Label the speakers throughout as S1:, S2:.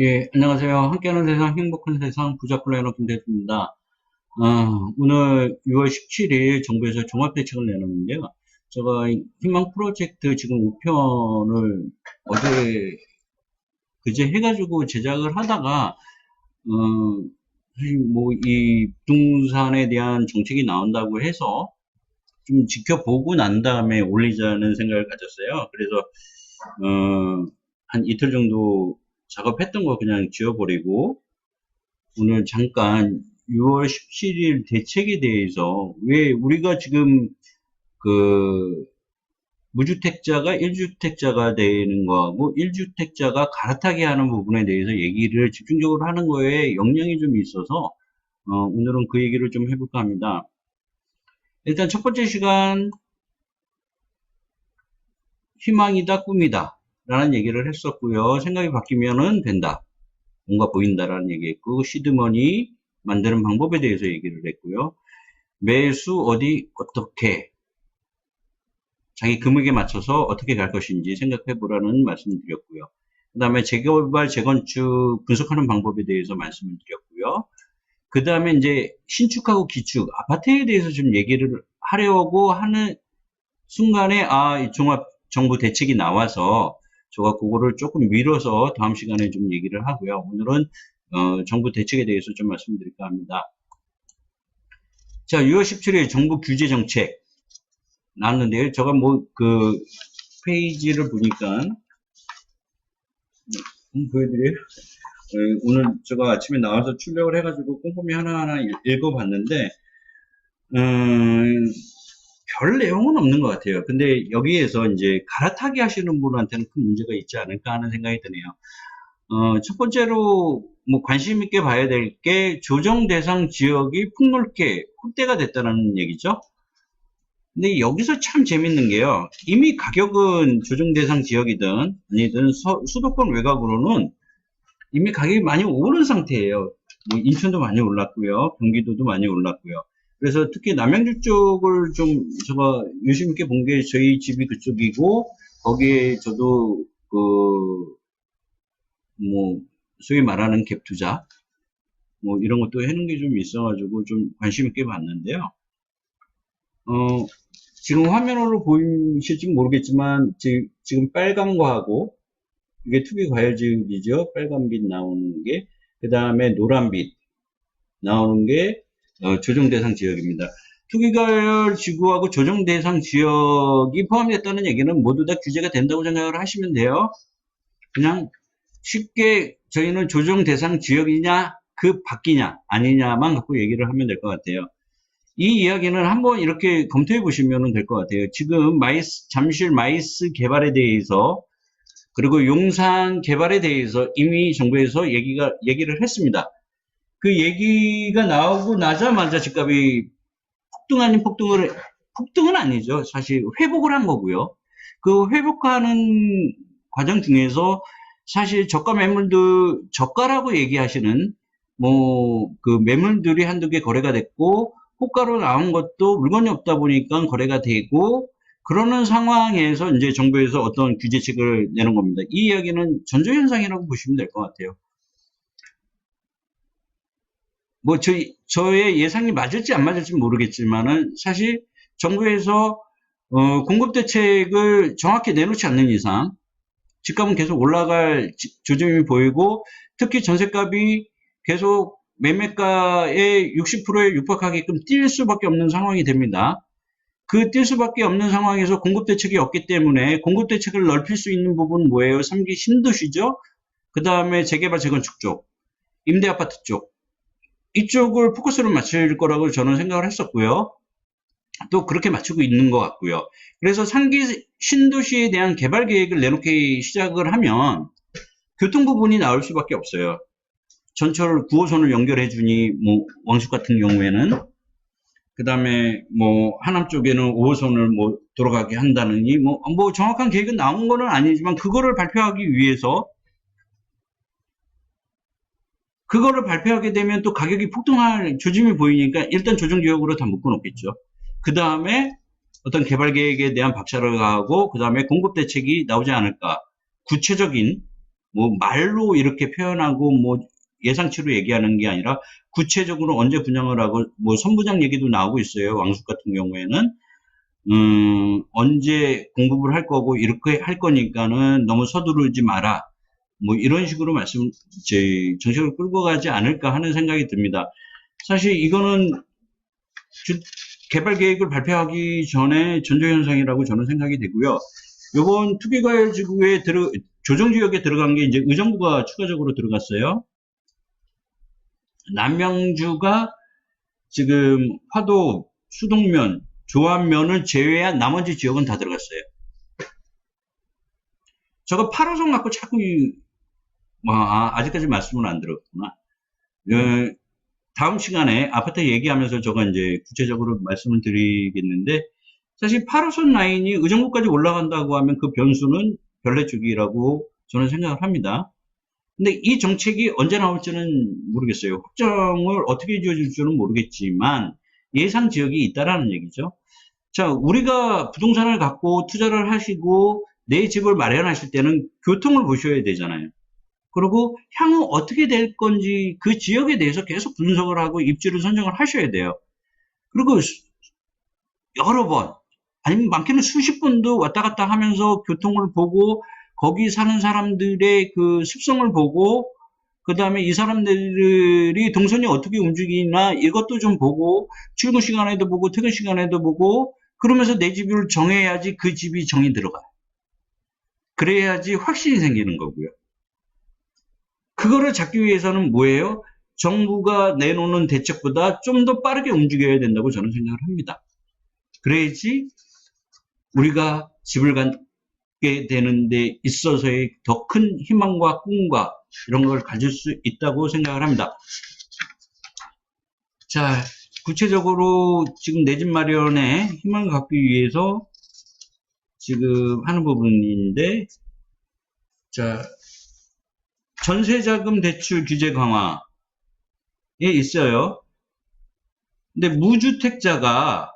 S1: 예, 안녕하세요. 함께하는 세상, 행복한 세상, 부자 플래너 김대수입니다. 아, 오늘 6월 17일 정부에서 종합대책을 내놓는데요. 제가 이 희망 프로젝트 지금 우편을 어제, 그제 해가지고 제작을 하다가, 어, 사실 뭐, 이 부동산에 대한 정책이 나온다고 해서 좀 지켜보고 난 다음에 올리자는 생각을 가졌어요. 그래서, 어, 한 이틀 정도 작업했던 거 그냥 지워버리고 오늘 잠깐 6월 17일 대책에 대해서 왜 우리가 지금 그 무주택자가 1주택자가 되는 거하고 1주택자가 갈아타게 하는 부분에 대해서 얘기를 집중적으로 하는 거에 영향이 좀 있어서 어, 오늘은 그 얘기를 좀 해볼까 합니다. 일단 첫 번째 시간 희망이다 꿈이다 라는 얘기를 했었고요. 생각이 바뀌면은 된다. 뭔가 보인다라는 얘기했고 시드머니 만드는 방법에 대해서 얘기를 했고요. 매수 어디 어떻게 자기 금액에 맞춰서 어떻게 갈 것인지 생각해 보라는 말씀을 드렸고요. 그 다음에 재개발, 재건축 분석하는 방법에 대해서 말씀을 드렸고요. 그 다음에 이제 신축하고 기축, 아파트에 대해서 좀 얘기를 하려고 하는 순간에 아, 이 종합 정부 대책이 나와서 제가 그거를 조금 미뤄서 다음 시간에 좀 얘기를 하고요. 오늘은 어, 정부 대책에 대해서 좀 말씀드릴까 합니다. 자, 6월 17일 정부 규제 정책 나왔는데요. 제가 뭐 그 페이지를 보니까 음, 보여드려요. 어, 오늘 제가 아침에 나와서 출력을 해가지고 꼼꼼히 하나하나 읽- 읽어봤는데 음, 별 내용은 없는 것 같아요. 근데 여기에서 이제 갈아타기 하시는 분한테는 큰 문제가 있지 않을까 하는 생각이 드네요. 어, 첫 번째로 뭐 관심 있게 봐야 될 게 조정 대상 지역이 폭넓게 확대가 됐다는 얘기죠. 근데 여기서 참 재밌는 게요. 이미 가격은 조정 대상 지역이든 아니든 서- 수도권 외곽으로는 이미 가격이 많이 오른 상태예요. 뭐 인천도 많이 올랐고요. 경기도도 많이 올랐고요. 그래서 특히 남양주 쪽을 좀 제가 유심 있게 본 게 저희 집이 그쪽이고 거기에 저도 그 뭐 소위 말하는 갭 투자 뭐 이런 것도 해놓은 게 좀 있어가지고 좀 관심 있게 봤는데요. 어 지금 화면으로 보이실지 모르겠지만 지, 지금 빨간 거하고 이게 투기 과열지역이죠. 빨간빛 나오는 게 그 다음에 노란빛 나오는 게 어, 조정 대상 지역입니다. 투기과열 지구하고 조정 대상 지역이 포함됐다는 얘기는 모두 다 규제가 된다고 생각을 하시면 돼요. 그냥 쉽게 저희는 조정 대상 지역이냐 그 밖이냐 아니냐만 갖고 얘기를 하면 될 것 같아요. 이 이야기는 한번 이렇게 검토해 보시면 될 것 같아요. 지금 마이스, 잠실 마이스 개발에 대해서 그리고 용산 개발에 대해서 이미 정부에서 얘기가, 얘기를 했습니다. 그 얘기가 나오고 나자마자 집값이 폭등 아닌 폭등을, 폭등은 아니죠. 사실 회복을 한 거고요. 그 회복하는 과정 중에서 사실 저가 매물들, 저가라고 얘기하시는 뭐, 그 매물들이 한두 개 거래가 됐고, 호가로 나온 것도 물건이 없다 보니까 거래가 되고, 그러는 상황에서 이제 정부에서 어떤 규제책을 내는 겁니다. 이 이야기는 전조현상이라고 보시면 될 것 같아요. 뭐, 저, 저의 예상이 맞을지 안 맞을지 모르겠지만은, 사실 정부에서, 어, 공급 대책을 정확히 내놓지 않는 이상, 집값은 계속 올라갈 지- 조짐이 보이고, 특히 전세값이 계속 매매가의 60%에 육박하게끔 뛸 수밖에 없는 상황이 됩니다. 그 뛸 수밖에 없는 상황에서 공급 대책이 없기 때문에 공급 대책을 넓힐 수 있는 부분은 뭐예요? 3기 신도시죠? 그 다음에 재개발 재건축 쪽, 임대 아파트 쪽. 이쪽을 포커스를 맞출 거라고 저는 생각을 했었고요. 또 그렇게 맞추고 있는 것 같고요. 그래서 3기 신도시에 대한 개발 계획을 내놓기 시작을 하면 교통 부분이 나올 수밖에 없어요. 전철 9호선을 연결해 주니 뭐 왕숙 같은 경우에는 그 다음에 뭐 하남 쪽에는 5호선을 뭐 돌아가게 한다느니 뭐, 뭐 정확한 계획은 나온 거는 아니지만 그거를 발표하기 위해서 그거를 발표하게 되면 또 가격이 폭등할 조짐이 보이니까 일단 조정 지역으로 다 묶어놓겠죠. 그 다음에 어떤 개발 계획에 대한 박차를 가하고 그 다음에 공급 대책이 나오지 않을까. 구체적인 뭐 말로 이렇게 표현하고 뭐 예상치로 얘기하는 게 아니라 구체적으로 언제 분양을 하고 뭐 선부장 얘기도 나오고 있어요. 왕숙 같은 경우에는 음, 언제 공급을 할 거고 이렇게 할 거니까는 너무 서두르지 마라. 뭐 이런 식으로 말씀 제 정책을 끌고 가지 않을까 하는 생각이 듭니다. 사실 이거는 주- 개발 계획을 발표하기 전에 전조 현상이라고 저는 생각이 되고요. 요번 투기과열 지구에 들어 조정 지역에 들어간 게 이제 의정부가 추가적으로 들어갔어요. 남명주가 지금 화도, 수동면, 조합면을 제외한 나머지 지역은 다 들어갔어요. 저거 8호선 갖고 자꾸 아, 아직까지 말씀을 안 들었구나. 어, 다음 시간에 아파트 얘기하면서 저거 이제 구체적으로 말씀을 드리겠는데 사실 8호선 라인이 의정부까지 올라간다고 하면 그 변수는 별내 쪽이라고 저는 생각을 합니다. 근데 이 정책이 언제 나올지는 모르겠어요. 확정을 어떻게 지어줄지는 모르겠지만 예상 지역이 있다라는 얘기죠. 자, 우리가 부동산을 갖고 투자를 하시고 내 집을 마련하실 때는 교통을 보셔야 되잖아요. 그리고 향후 어떻게 될 건지 그 지역에 대해서 계속 분석을 하고 입지를 선정을 하셔야 돼요. 그리고 수- 여러 번, 아니면 많게는 수십 번도 왔다 갔다 하면서 교통을 보고 거기 사는 사람들의 그 습성을 보고 그 다음에 이 사람들이 동선이 어떻게 움직이나 이것도 좀 보고 출근 시간에도 보고 퇴근 시간에도 보고 그러면서 내 집을 정해야지 그 집이 정이 들어가요. 그래야지 확신이 생기는 거고요. 그거를 잡기 위해서는 뭐예요? 정부가 내놓는 대책보다 좀 더 빠르게 움직여야 된다고 저는 생각을 합니다. 그래야지 우리가 집을 갖게 되는 데 있어서의 더 큰 희망과 꿈과 이런 걸 가질 수 있다고 생각을 합니다. 자, 구체적으로 지금 내 집 마련에 희망을 갖기 위해서 지금 하는 부분인데, 자, 전세자금 대출 규제 강화에 있어요. 근데 무주택자가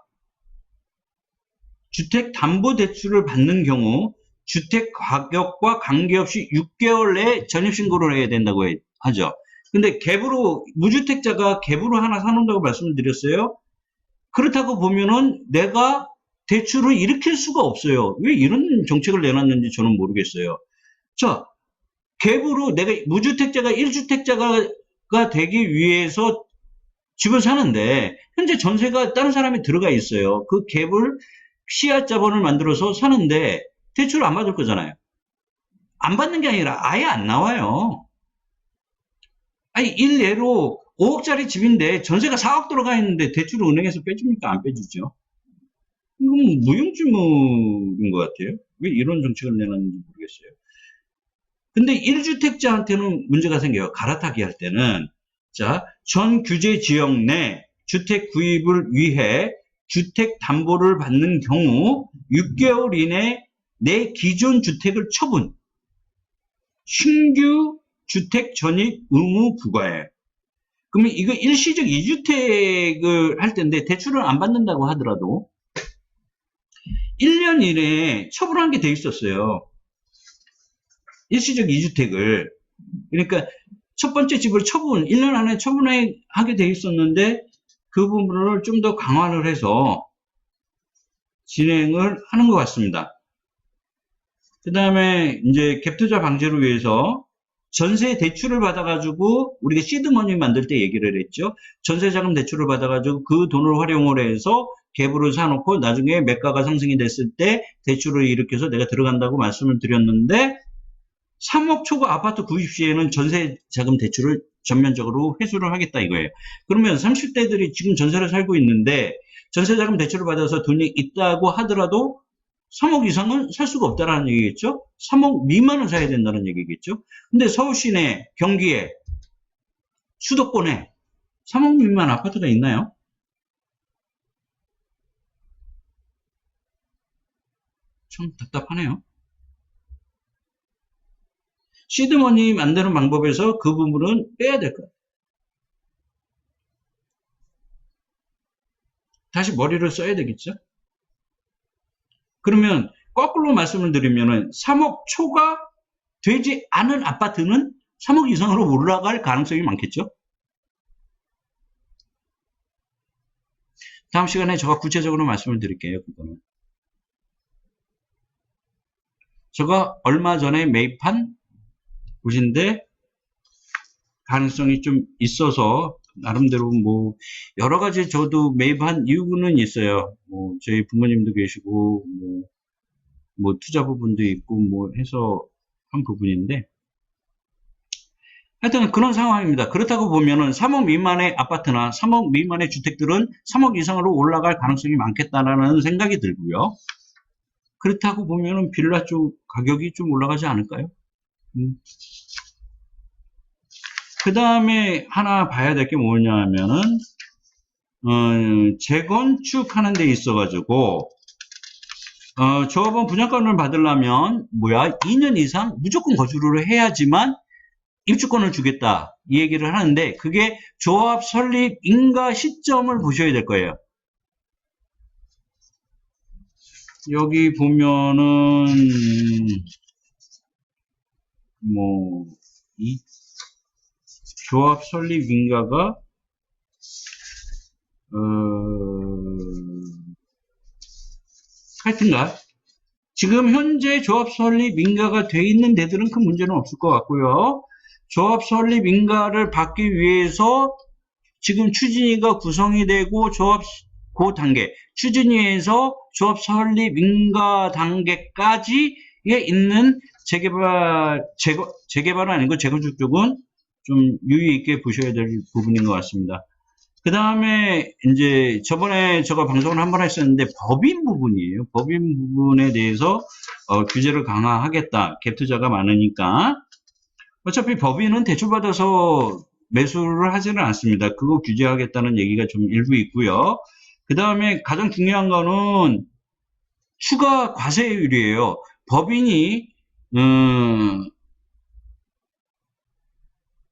S1: 주택담보대출을 받는 경우 주택 가격과 관계없이 6개월 내에 전입신고를 해야 된다고 해- 하죠. 근데 갭으로, 무주택자가 갭으로 하나 사놓는다고 말씀을 드렸어요. 그렇다고 보면은 내가 대출을 일으킬 수가 없어요. 왜 이런 정책을 내놨는지 저는 모르겠어요. 자, 갭으로 내가 무주택자가 1주택자가 되기 위해서 집을 사는데 현재 전세가 다른 사람이 들어가 있어요. 그 갭을 씨앗 자본을 만들어서 사는데 대출을 안 받을 거잖아요. 안 받는 게 아니라 아예 안 나와요. 아니 일례로 5억짜리 집인데 전세가 4억 들어가 있는데 대출을 은행에서 빼줍니까? 안 빼주죠. 이건 무용지물인 것 같아요. 왜 이런 정책을 내놨는지 모르겠어요. 근데 1주택자한테는 문제가 생겨요. 갈아타기 할 때는. 자, 전 규제 지역 내 주택 구입을 위해 주택 담보를 받는 경우 6개월 이내 내 기존 주택을 처분. 신규 주택 전입 의무 부과예요. 그러면 이거 일시적 2주택을 할 텐데 대출을 안 받는다고 하더라도 1년 이내에 처분한 게 돼 있었어요. 일시적 2주택을. 그러니까 첫 번째 집을 처분, 1년 안에 처분하게 돼 있었는데 그 부분을 좀 더 강화를 해서 진행을 하는 것 같습니다. 그 다음에 이제 갭투자 방지를 위해서 전세 대출을 받아가지고 우리가 시드머니 만들 때 얘기를 했죠. 전세자금 대출을 받아가지고 그 돈을 활용을 해서 갭으로 사놓고 나중에 매가가 상승이 됐을 때 대출을 일으켜서 내가 들어간다고 말씀을 드렸는데 3억 초과 아파트 구입 시에는 전세 자금 대출을 전면적으로 회수를 하겠다 이거예요. 그러면 30대들이 지금 전세를 살고 있는데 전세 자금 대출을 받아서 돈이 있다고 하더라도 3억 이상은 살 수가 없다라는 얘기겠죠? 3억 미만은 사야 된다는 얘기겠죠? 근데 서울 시내, 경기에, 수도권에 3억 미만 아파트가 있나요? 참 답답하네요. 시드머니 만드는 방법에서 그 부분은 빼야 될 거예요. 다시 머리를 써야 되겠죠? 그러면 거꾸로 말씀을 드리면은 3억 초과 되지 않은 아파트는 3억 이상으로 올라갈 가능성이 많겠죠? 다음 시간에 제가 구체적으로 말씀을 드릴게요. 그거는. 제가 얼마 전에 매입한 곳인데 가능성이 좀 있어서 나름대로 뭐 여러 가지 저도 매입한 이유는 있어요. 뭐 저희 부모님도 계시고 뭐, 뭐 투자 부분도 있고 뭐 해서 한 부분인데 하여튼 그런 상황입니다. 그렇다고 보면은 3억 미만의 아파트나 3억 미만의 주택들은 3억 이상으로 올라갈 가능성이 많겠다라는 생각이 들고요. 그렇다고 보면은 빌라 쪽 가격이 좀 올라가지 않을까요? 음. 그 다음에 하나 봐야 될 게 뭐냐 하면은, 어, 재건축 하는 데 있어가지고, 어, 조합원 분양권을 받으려면, 뭐야, 2년 이상 무조건 거주를 해야지만 입주권을 주겠다. 이 얘기를 하는데, 그게 조합 설립 인가 시점을 보셔야 될 거예요. 여기 보면은, 뭐, 이, 조합 설립 인가가 어... 하여튼가 지금 현재 조합 설립 인가가 돼 있는 데들은 큰 문제는 없을 것 같고요. 조합 설립 인가를 받기 위해서 지금 추진위가 구성이 되고 조합 그 단계 추진위에서 조합 설립 인가 단계까지 에 있는 재개발 재거, 재개발은 아니고 재건축 쪽은 좀 유의 있게 보셔야 될 부분인 것 같습니다. 그 다음에 이제 저번에 제가 방송을 한 번 했었는데 법인 부분이에요. 법인 부분에 대해서 어, 규제를 강화하겠다. 갭 투자가 많으니까. 어차피 법인은 대출받아서 매수를 하지는 않습니다. 그거 규제하겠다는 얘기가 좀 일부 있고요. 그 다음에 가장 중요한 거는 추가 과세율이에요. 법인이 음,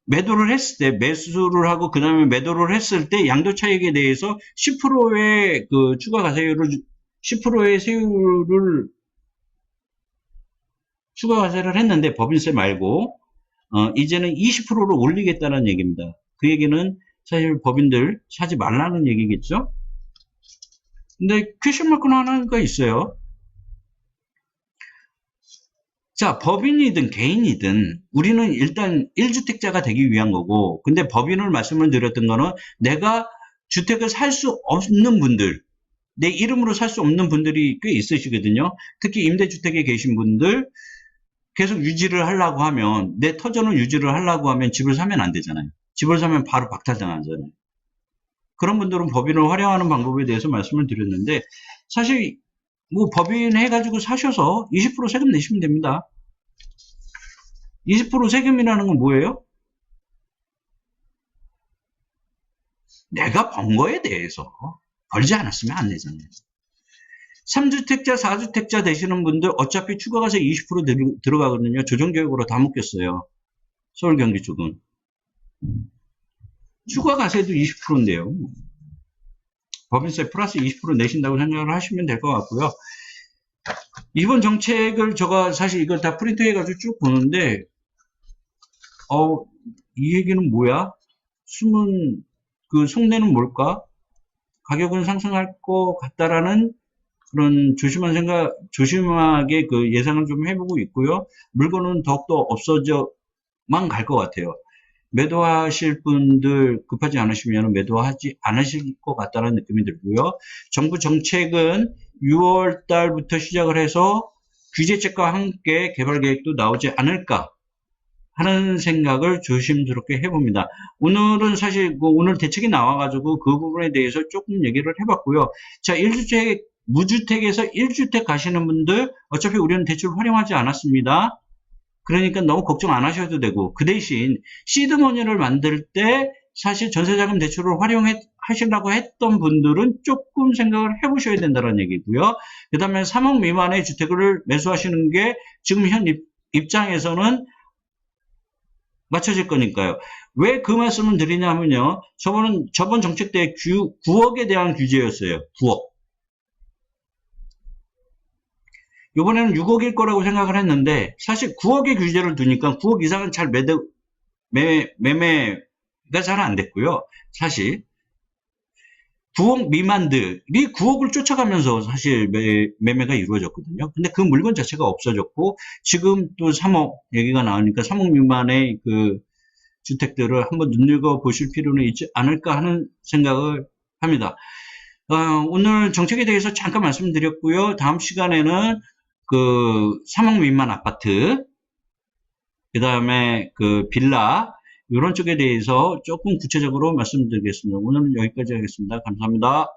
S1: 매도를 했을 때 매수를 하고 그 다음에 매도를 했을 때 양도 차익에 대해서 10%의 그 추가 과세율을 10%의 세율을 추가 과세를 했는데 법인세 말고 어, 이제는 20%로 올리겠다는 얘기입니다. 그 얘기는 사실 법인들 사지 말라는 얘기겠죠. 근데 퀘션 마크는 하나가 있어요. 자, 법인이든 개인이든 우리는 일단 1주택자가 되기 위한 거고, 근데 법인을 말씀을 드렸던 거는 내가 주택을 살 수 없는 분들, 내 이름으로 살 수 없는 분들이 꽤 있으시거든요. 특히 임대주택에 계신 분들, 계속 유지를 하려고 하면, 내 터전을 유지를 하려고 하면 집을 사면 안 되잖아요. 집을 사면 바로 박탈당하잖아요. 그런 분들은 법인을 활용하는 방법에 대해서 말씀을 드렸는데, 사실 뭐 법인 해가지고 사셔서 20% 세금 내시면 됩니다. 20% 세금이라는 건 뭐예요? 내가 번 거에 대해서 벌지 않았으면 안 내잖아요. 3주택자, 4주택자 되시는 분들 어차피 추가가세 20% 들어가거든요. 조정교육으로 다 묶였어요. 서울 경기 쪽은. 추가가세도 20%인데요. 법인세 플러스 20% 내신다고 생각을 하시면 될 것 같고요. 이번 정책을 제가 사실 이걸 다 프린트 해가지고 쭉 보는데, 어, 이 얘기는 뭐야? 숨은 그 속내는 뭘까? 가격은 상승할 것 같다라는 그런 조심한 생각, 조심하게 그 예상을 좀 해보고 있고요. 물건은 더욱더 없어져만 갈 것 같아요. 매도하실 분들 급하지 않으시면 매도하지 않으실 것 같다는 느낌이 들고요. 정부 정책은 6월 달부터 시작을 해서 규제책과 함께 개발 계획도 나오지 않을까 하는 생각을 조심스럽게 해봅니다. 오늘은 사실 그 오늘 대책이 나와가지고 그 부분에 대해서 조금 얘기를 해봤고요. 자, 1주택, 무주택에서 1주택 가시는 분들 어차피 우리는 대출 활용하지 않았습니다. 그러니까 너무 걱정 안 하셔도 되고 그 대신 시드머니를 만들 때 사실 전세자금 대출을 활용하시려고 했던 분들은 조금 생각을 해보셔야 된다는 얘기고요. 그 다음에 3억 미만의 주택을 매수하시는 게 지금 현 입장에서는 맞춰질 거니까요. 왜 그 말씀을 드리냐면요. 저번은, 저번 정책 때 9억에 대한 규제였어요. 9억. 이번에는 6억일 거라고 생각을 했는데 사실 9억의 규제를 두니까 9억 이상은 잘 매대, 매, 매매가 잘 안 됐고요. 사실 9억 미만들이 9억을 쫓아가면서 사실 매, 매매가 이루어졌거든요. 근데 그 물건 자체가 없어졌고 지금 또 3억 얘기가 나오니까 3억 미만의 그 주택들을 한번 눈여겨 보실 필요는 있지 않을까 하는 생각을 합니다. 어, 오늘 정책에 대해서 잠깐 말씀드렸고요. 다음 시간에는 그 3억 미만 아파트, 그 다음에 그 빌라, 이런 쪽에 대해서 조금 구체적으로 말씀드리겠습니다. 오늘은 여기까지 하겠습니다. 감사합니다.